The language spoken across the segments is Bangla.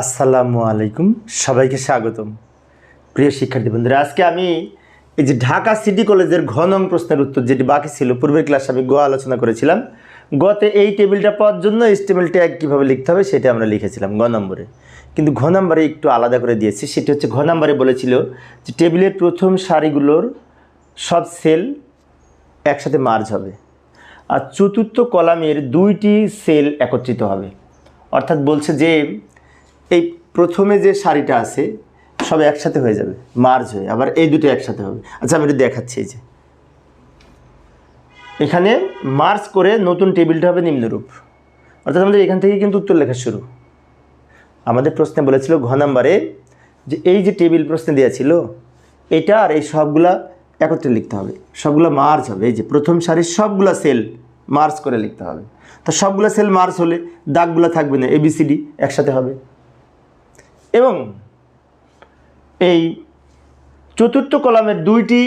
আসসালামু আলাইকুম। সবাইকে স্বাগতম। প্রিয় শিক্ষার্থী বন্ধুরা, আজকে আমি এই যে ঢাকা সিটি কলেজের ঘ নং প্রশ্নের উত্তর যেটি বাকি ছিল, পূর্বের ক্লাসে আমি গ আলোচনা করেছিলাম। গতে এই টেবিলটা পাওয়ার জন্য এই টেবিলটা এক কীভাবে লিখতে হবে সেটা আমরা লিখেছিলাম গ নম্বরে। কিন্তু ঘ নম্বরে একটু আলাদা করে দিয়েছি, সেটি হচ্ছে ঘ নম্বরে বলেছিল যে টেবিলের প্রথম সারিগুলোর সব সেল একসাথে মার্জ হবে আর চতুর্থ কলামের দুইটি সেল একত্রিত হবে। অর্থাৎ বলছে যে এই প্রথমে যে শাড়িটা আছে, সব একসাথে হয়ে যাবে মার্জ হয়ে, আবার এই দুটো একসাথে হবে। আচ্ছা আমি একটু দেখাচ্ছি এই যে। এখানে মার্চ করে নতুন টেবিলটা হবে নিম্নরূপ। অর্থাৎ আমাদের এখান থেকে কিন্তু উত্তর লেখা শুরু। আমাদের প্রশ্নে বলেছিল ঘ নাম্বারে যে এই যে টেবিল প্রশ্নে দেওয়া ছিল, এটা আর এই সবগুলা একত্রে লিখতে হবে। সবগুলো মার্চ হবে। এই যে প্রথম সারির সবগুলা সেল মার্চ করে লিখতে হবে। তো সবগুলো সেল মার্চ হলে দাগগুলো থাকবে না এবিসিডি একসাথে হবে। এবং এই চতুর্থ কলামের দুইটি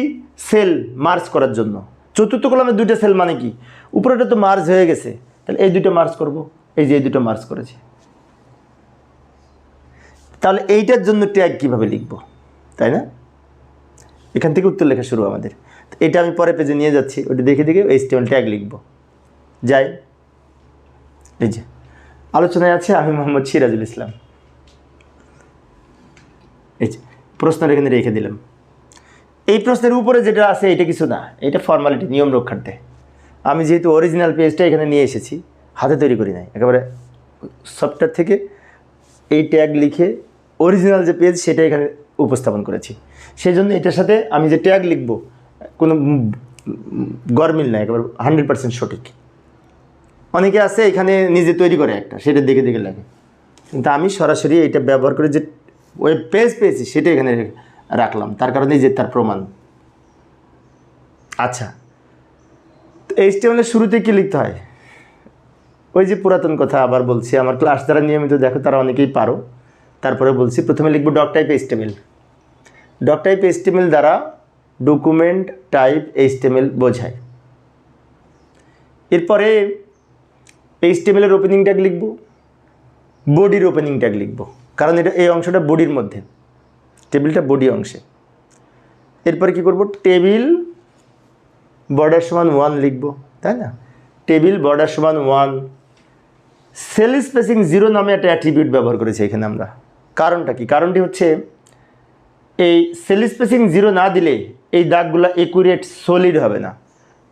সেল মার্চ করার জন্য। চতুর্থ কলামের দুইটা সেল মানে কি? উপরেটা তো মার্চ হয়ে গেছে। তাহলে এই দুটো মার্চ করব, এই যে এই দুটো মার্চ করেছি। তাহলে এইটার জন্য ট্যাগ কীভাবে লিখব, তাই না? এখান থেকে উত্তর লেখা শুরু আমাদের। এটা আমি পরে পেজে নিয়ে যাচ্ছি, ওটা দেখে দেখে এই স্টেবল ট্যাগ লিখব। যাই, এই যে। আলোচনায় আছে আমি মোহাম্মদ সিরাজুল ইসলাম। এই প্রশ্নটা রেখে দিলাম। এই প্রশ্নের উপরে যেটা আছে, এটা কিছু না, এটা ফর্মালিটি নিয়ম রক্ষার্থে। আমি যেহেতু অরিজিনাল পেজটা এখানে নিয়ে এসেছি, হাতে তৈরি করি নাই। একেবারে সফটওয়্যার থেকে এই ট্যাগ লিখে অরিজিনাল যে পেজ সেটা এখানে উপস্থাপন করেছি। সেই জন্য এটার সাথে আমি যে ট্যাগ লিখব, কোনো গরমিল না একেবারে হান্ড্রেড পার্সেন্ট সঠিক। অনেকে আছে, এখানে নিজে তৈরি করে একটা, সেটা দেখে দেখে লাগে। কিন্তু আমি সরাসরি এটা ব্যবহার করে যে ওয়েব পেজ পেয়েছি, সেটা এখানে রাখলাম। তার কারণে যে তার প্রমাণ। আচ্ছা। এইচটিএমএলের শুরুতে কী লিখতে হয়? ওই যে পুরাতন কথা আবার বলছি, আমার ক্লাস যারা নিয়মিত দেখো, তারা অনেকেই পারো। তারপরে বলছি, প্রথমে লিখব doc type HTML doc type HTML দ্বারা ডকুমেন্ট টাইপ এইচটিএমএল বোঝায়। এরপরে এইচটিএমএলের ওপেনিং ট্যাগ লিখব বডির ওপেনিং ট্যাগ লিখব। কারণ এটা এই অংশটা বডির মধ্যে, টেবিলটা বডি অংশে। এরপরে কি করব? টেবিল বর্ডার সমান ওয়ান লিখব, তাই না? টেবিল বর্ডার সমান ওয়ান। সেল স্পেসিং জিরো নামে একটা অ্যাট্রিবিউট ব্যবহার করেছি এখানে আমরা। কারণটা কি? কারণটি হচ্ছে, এই সেল স্পেসিং জিরো না দিলে এই দাগগুলো একুরেট সলিড হবে না।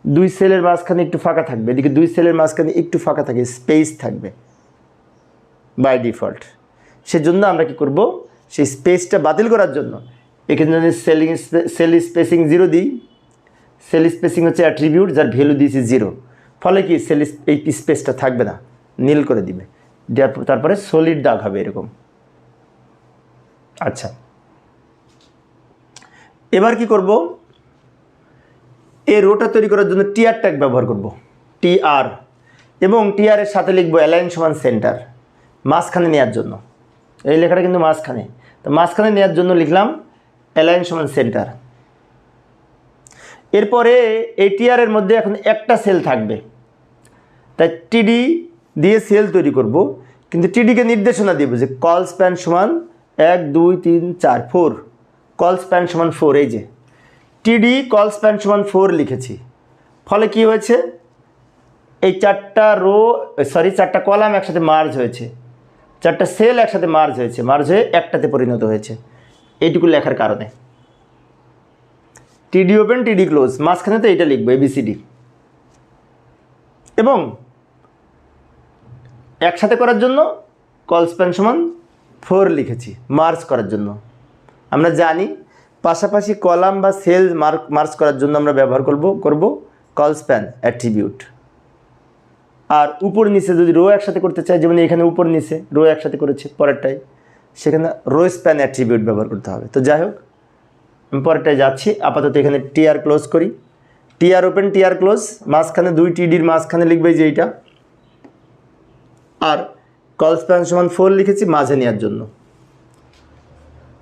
দুই সেলের মাঝখানে একটু ফাঁকা থাকবে, এদিকে দুই সেলের মাঝখানে একটু ফাঁকা থাকে, স্পেস থাকবে, বাই ডিফল্ট। সেজন্য আমরা কি করব? সেই স্পেসটা বাতিল করার জন্য। এখানে যদি সেলিং সেল স্পেসিং জিরো দিই সেল স্পেসিং হচ্ছে অ্যাট্রিবিউট যার ভ্যালু দিয়েছি জিরো ফলে কি সেল এই স্পেসটা থাকবে না, নীল করে দিবে। তারপরে সলিড দাগ হবে এরকম। আচ্ছা। এবার কি করব? এই রোটা তৈরি করার জন্য টিআর ট্যাগ ব্যবহার করব। টিআর এবং টিআরের সাথে লিখব অ্যালাইন সমান সেন্টার মাঝখানে নেওয়ার জন্য। এই লেখাটা কিন্তু মাঝখানে। তো মাঝখানে নেওয়ার জন্য লিখলাম অ্যালাইন সমান সেন্টার এরপরে এই টিআরের মধ্যে এখন একটা সেল থাকবে। তাই টিডি দিয়ে সেল তৈরি করব। কিন্তু টিডিকে নির্দেশনা দিব যে কল স্প্যান সমান এক, দুই, তিন, চার ফোর কল স্প্যান সমান ফোর এই যে। টিডি কল স্প্যান সমান ফোর লিখেছি। ফলে কি হয়েছে? এই চারটা রো সরি চারটা কলাম একসাথে মার্জ হয়েছে। চারটা সেল একসাথে মার্জ হয়েছে, মার্জ হয়ে একটাতে পরিণত হয়েছে। এইটুকু লেখার কারণে। টিডি ওপেন টিডি ক্লোজ মাঝখানে তো এটা লিখব এবিসিডি এবং একসাথে করার জন্য কল স্প্যান সমান ফোর লিখেছি মার্চ করার জন্য। আমরা জানি পাশাপাশি কলাম বা সেল মার্ক মার্চ করার জন্য আমরা ব্যবহার করব করব কল স্প্যান অ্যাট্রিবিউট আর উপর নিচে যদি রো একসাথে করতে চাই যেমন এখানে উপর নিচে রো একসাথে করেছে পরেরটাই সেখানে রো স্প্যান অ্যাট্রিবিউট ব্যবহার করতে হবে। তো যাই হোক, আমি পরেরটায় যাচ্ছি, আপাতত এখানে টিআর ক্লোজ করি। টিআর ওপেন টিআর ক্লোজ, মাঝখানে দুই টিডির মাঝখানে লিখবে যে এইটা। আর কল স্প্যান সমান ফোর লিখেছি, মাঝে নেওয়ার জন্য।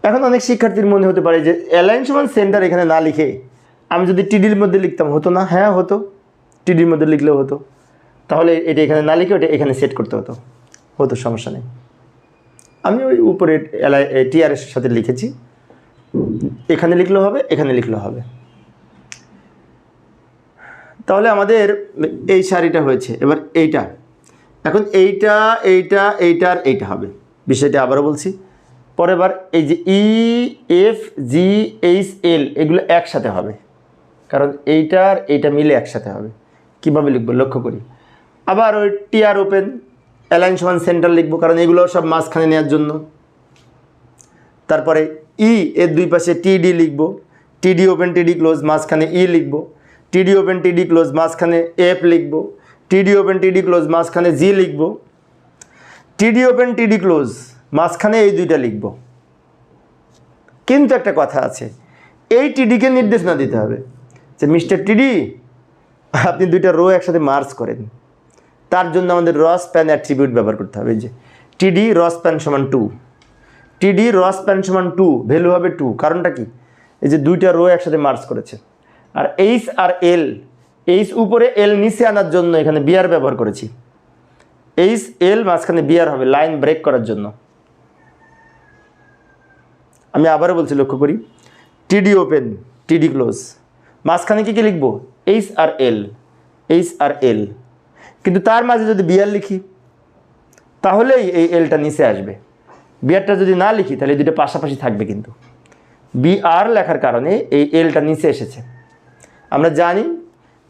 এখন অনেক শিক্ষার্থীর মনে হতে পারে যে, অ্যালাইন সমান সেন্টার এখানে না লিখে আমি যদি টিডির মধ্যে লিখতাম, হতো না? হ্যাঁ হতো। টিডির মধ্যে লিখলেও হতো। তাহলে এটা এখানে না লিখে ওটা এখানে সেট করতে হতো। হতো, সমস্যা নেই। আমি ওই উপরে টিআরএস সাথে লিখেছি। এখানে লিখলেও হবে, এখানে লিখলেও হবে। তাহলে আমাদের এই শাড়িটা হয়েছে। এবার এইটা। এখন এইটা এইটা এইটা আর এইটা হবে। বিষয়টা আবারও বলছি। পরের বার এই যে E F G H L এগুলো একসাথে হবে। কারণ এইটা আর এইটা মিলে একসাথে হবে। কীভাবে লিখব? লক্ষ্য করি। আবার ওই টিআর ওপেন অ্যালাইন সমান সেন্টার লিখব কারণ এগুলো সব মাঝখানে নেওয়ার জন্য তারপরে ই এর দুই পাশে টিডি লিখব টিডি ওপেন টিডি ক্লোজ মাঝখানে ই লিখব টিডি ওপেন টিডি ক্লোজ মাঝখানে এফ লিখব টিডি ওপেন টিডি ক্লোজ মাঝখানে জি লিখব টিডি ওপেন টিডি ক্লোজ মাঝখানে এই দুইটা লিখব কিন্তু একটা কথা আছে এই টিডিকে নির্দেশনা দিতে হবে যে মিস্টার টিডি আপনি দুইটা রো একসাথে মার্চ করেন তার জন্য আমাদের রস প্যান অ্যাট্রিবিউট ব্যবহার করতে হবে। যে টিডি রস প্যান সমান টু টিডি রস প্যান সমান টু ভ্যালু হবে টু কারণটা কি? এই যে দুইটা রো একসাথে মার্চ করেছে। আর এইচ আর এল এইচ উপরে এল নিচে আনার জন্য এখানে বিয়ার ব্যবহার করেছি। এইচ এল মাঝখানে বিয়ার হবে লাইন ব্রেক করার জন্য। আমি আবারও বলছি, লক্ষ্য করি। টিডি ওপেন টিডি ক্লোজ মাঝখানে কী কী লিখব? H R L H R এল কিন্তু তার মাঝে যদি বিয়ার লিখি, তাহলেই এই এলটা নিচে আসবে। বিয়ারটা যদি না লিখি, তাহলে দুটো পাশাপাশি থাকবে কিন্তু। বি আর লেখার কারণে এই এলটা নিচে এসেছে। আমরা জানি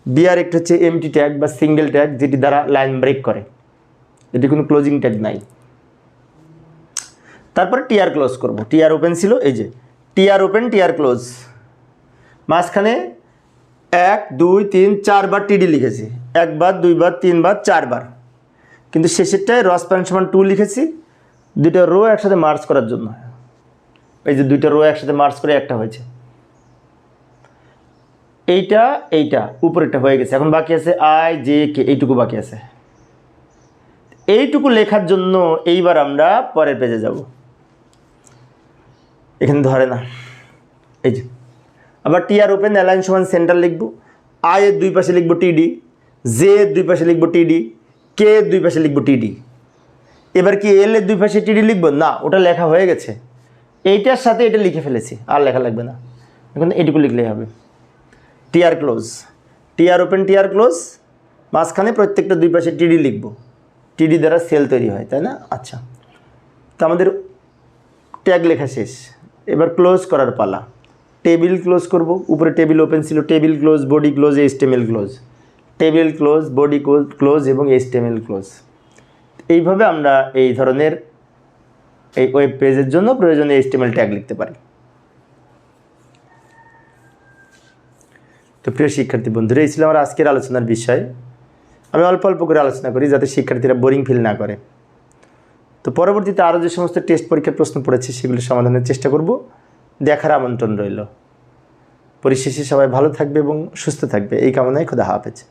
বিআর একটা হচ্ছে এমটি ট্যাগ বা সিঙ্গেল ট্যাগ যেটি দ্বারা লাইন ব্রেক করে। এটি কোনো ক্লোজিং ট্যাগ নাই। তারপরে টিআর ক্লোজ করব। টিআর ওপেন ছিল, এই যে টিআর ওপেন টিআর ক্লোজ মাঝখানে এক, দুই, তিন, চারবার টিডি লিখেছি। একবার, দুইবার, তিনবার, চারবার। কিন্তু শেষেরটায় রস প্যান সমান টু লিখেছি। দুইটা রো একসাথে মার্চ করার জন্য। এই যে দুইটা রো একসাথে মার্চ করে একটা হয়েছে। এইটা এইটা, উপরেরটা হয়ে গেছে। এখন বাকি আছে আই জে কে এইটুকু বাকি আছে। এইটুকু লেখার জন্য এইবার আমরা পরের পেজে যাব। এখানে ধরে না। এই যে। আবার টিআর ওপেন অ্যালাইন সমান সেন্টার লিখব। আই এর দুই পাশে লিখব টিডি জে এর দুই পাশে লিখব টিডি কে এর দুই পাশে লিখব টিডি এবার কি এল এর দুই পাশে টিডি লিখব? না, ওটা লেখা হয়ে গেছে। এইটার সাথে এটা লিখে ফেলেছি, আর লেখা লাগবে না। এখন এটুকু লিখলেই হবে। TR close TR open TR close মাঝখানে প্রত্যেকটা দুই পাশে টিডি লিখব। টিডি দ্বারা সেল তৈরি হয়, তাই না? আচ্ছা। তো আমাদের ট্যাগ লেখা শেষ। এবার ক্লোজ করার পালা। টেবিল ক্লোজ করব, উপরে টেবিল ওপেন ছিল, table close body close HTML close table close body close এবং এইচটিএমএল ক্লোজ এইভাবে আমরা এই ধরনের এই ওয়েব পেজের জন্য প্রয়োজনীয় এইচটিএমএল ট্যাগ লিখতে পারি। তো প্রিয় শিক্ষার্থী বন্ধুরা, এই ছিল আমার আজকের আলোচনার বিষয়। আমি অল্প অল্প করে আলোচনা করি যাতে শিক্ষার্থীরা বোরিং ফিল না করে। তো পরবর্তীতে আরও যে সমস্ত টেস্ট পরীক্ষার প্রশ্ন পড়েছে, সেগুলো সমাধানের চেষ্টা করব। দেখার আমন্ত্রণ রইল। পরিশেষে সবাই ভালো থাকবে এবং সুস্থ থাকবে। এই কামনায় খোদা হাফেজ।